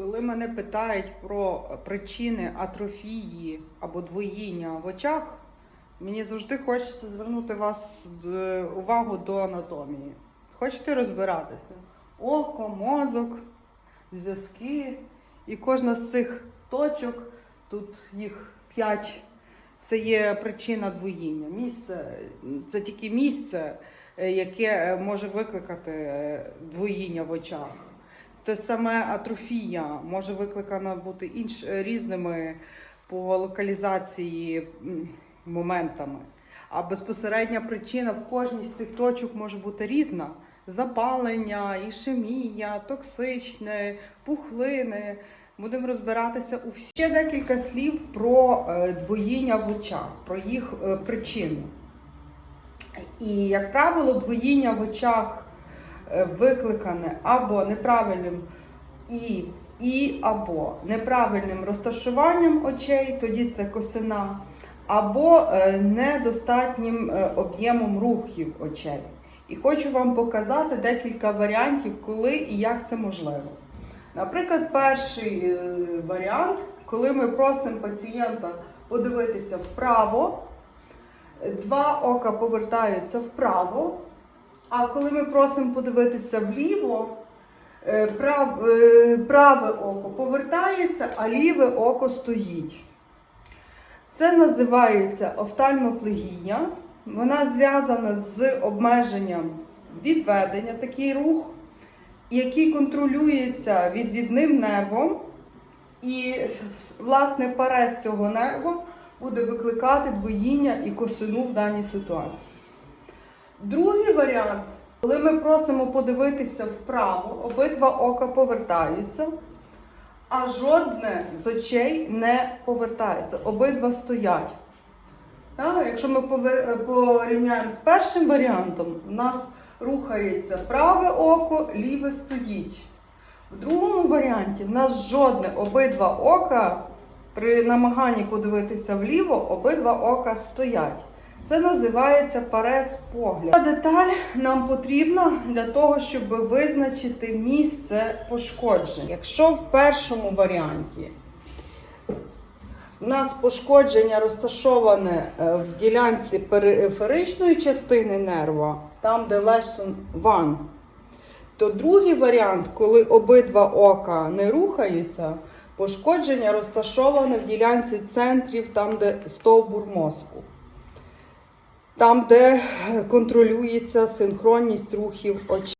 Коли мене питають про причини атрофії або двоїння в очах, мені завжди хочеться звернути вас е, увагу до анатомії. Хочете розбиратися? Око, мозок, зв'язки. І кожна з цих точок, тут їх п'ять, це є причина двоїння. Місце це тільки місце, е, яке е, може викликати двоїння в очах. Те саме атрофія може викликана бути інш, різними по локалізації моментами. А безпосередня причина в кожній з цих точок може бути різна: запалення, ішемія, токсичне, пухлини. Будемо розбиратися у всі. Ще декілька слів про е, двоїння в очах, про їх е, причину. І, як правило, двоїння в очах викликане або неправильним і, і або неправильним розташуванням очей, тоді це косина, або е, недостатнім е, об'ємом рухів очей. І хочу вам показати декілька варіантів, коли і як це можливо. Наприклад, перший е, варіант, коли ми просимо пацієнта подивитися вправо, два ока повертаються вправо, а коли ми просимо подивитися вліво, е, прав, е, праве око повертається, а ліве око стоїть. Це називається офтальмоплегія. Вона зв'язана з обмеженням відведення, такий рух, який контролюється відвідним нервом. І, власне, парез цього нерва буде викликати двоїння і косину в даній ситуації. Другий варіант, коли ми просимо подивитися вправо, обидва ока повертаються, а жодне з очей не повертається, обидва стоять. Так, Якщо ми порівняємо з першим варіантом, у нас рухається праве око, ліве стоїть. В другому варіанті в нас жодне обидва ока при намаганні подивитися вліво, обидва ока стоять. Це називається парез погляд. Ця деталь нам потрібна для того, щоб визначити місце пошкоджень. Якщо в першому варіанті у нас пошкодження розташоване е, в ділянці периферичної частини нерва, там де lesson 1, то другий варіант, коли обидва ока не рухаються, пошкодження розташоване в ділянці центрів, там, де стовбур мозку. Там, де контролюється синхронність рухів очей.